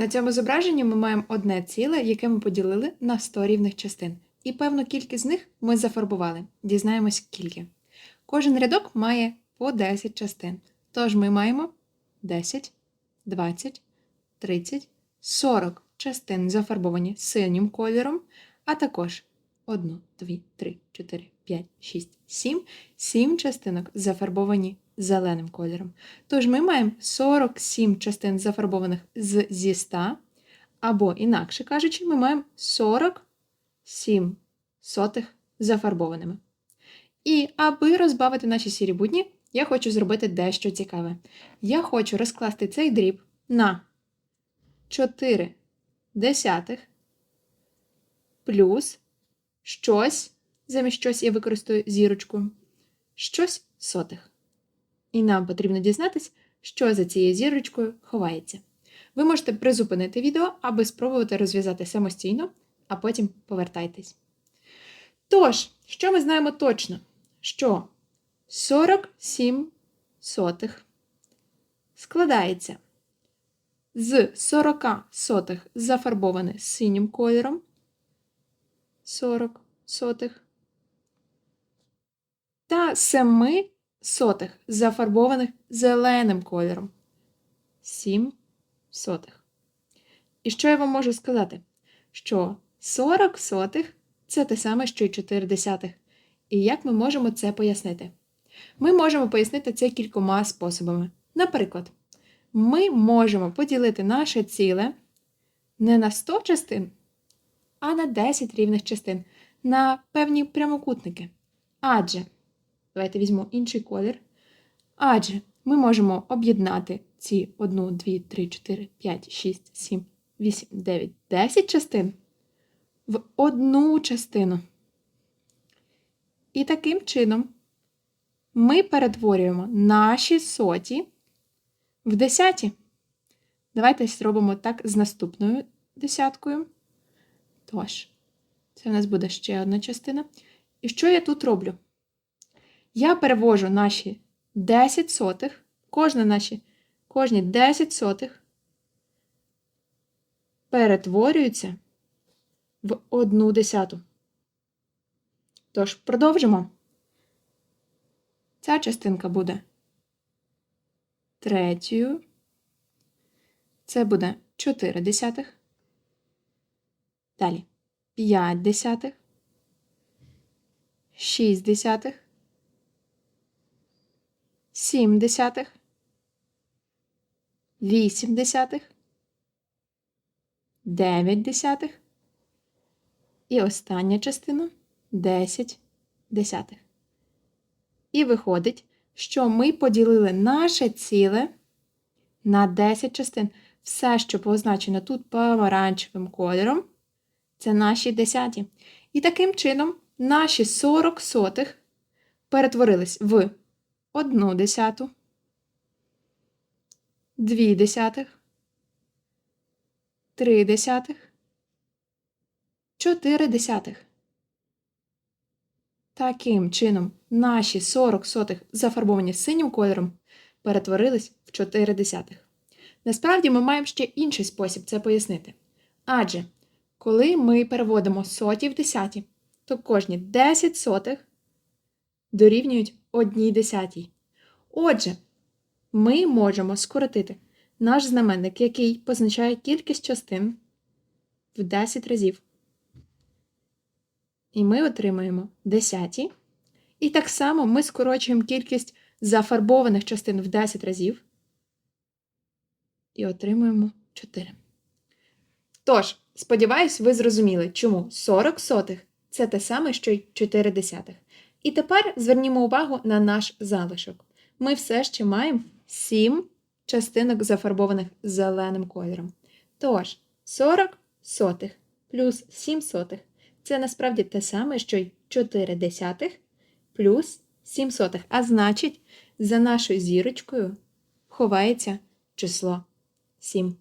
На цьому зображенні ми маємо одне ціле, яке ми поділили на 100 рівних частин. І певну кількість з них ми зафарбували. Дізнаємось скільки. Кожен рядок має по 10 частин. Тож ми маємо 10, 20, 30, 40 частин зафарбовані синім кольором, а також 1, 2, 3, 4, 5, 6, 7, 7 частинок зафарбовані зеленим кольором. Тож ми маємо 47 частин зафарбованих з, зі 100, або, інакше кажучи, ми маємо 47 сотих зафарбованими. І аби розбавити наші сірі будні, я хочу зробити дещо цікаве. Я хочу розкласти цей дріб на 4 десятих плюс щось, замість щось я використаю зірочку, щось сотих. І нам потрібно дізнатись, що за цією зірочкою ховається. Ви можете призупинити відео, аби спробувати розв'язати самостійно, а потім повертайтесь. Тож, що ми знаємо точно? Що 47 сотих складається з 40 сотих зафарбоване синім кольором, 40 сотих, та 7 сотих зафарбованих зеленим кольором, 7 сотих. І що я вам можу сказати? Що 40 сотих це те саме, що й 4 десятих. І як ми можемо це пояснити? Ми можемо пояснити це кількома способами. Наприклад, ми можемо поділити наше ціле не на 100 частин, а на 10 рівних частин, на певні прямокутники. Адже, давайте візьму інший колір. Адже ми можемо об'єднати ці 1, 2, 3, 4, 5, 6, 7, 8, 9, 10 частин в одну частину. І таким чином ми перетворюємо наші соті в десяті. Давайте зробимо так з наступною десяткою. Тож, це в нас буде ще одна частина. І що я тут роблю? Я перевожу наші 10 сотих, кожне наші, кожні 10 сотих перетворюються в одну десяту. Тож, продовжимо. Ця частинка буде третьою. Це буде 4 десятих. Далі 5 десятих, 6 десятих, 7 десятих, 8 десятих, 9 десятих. І остання частина 10 десятих. І виходить, що ми поділили наше ціле на 10 частин. Все, що позначено тут помаранчевим кольором, це наші десяті. І таким чином наші 40 сотих перетворились в 1 десяту, 2 десятих, 3 десятих, 4 десятих. Таким чином, наші 40 сотих, зафарбовані синім кольором, перетворились в 4 десятих. Насправді ми маємо ще інший спосіб це пояснити. Адже, коли ми переводимо соті в десяті, то кожні 10 сотих дорівнюють одній десятій. Отже, ми можемо скоротити наш знаменник, який позначає кількість частин в 10 разів. І ми отримаємо десяті. І так само ми скорочуємо кількість зафарбованих частин в 10 разів. І отримуємо 4. Тож, сподіваюсь, ви зрозуміли, чому 40 сотих це те саме, що й 4 десятих. І тепер звернімо увагу на наш залишок. Ми все ще маємо 7 частинок зафарбованих зеленим кольором. Тож, 40 сотих плюс 7 сотих це насправді те саме, що й 4 десятих плюс 7 сотих. А значить, за нашою зірочкою ховається число 7.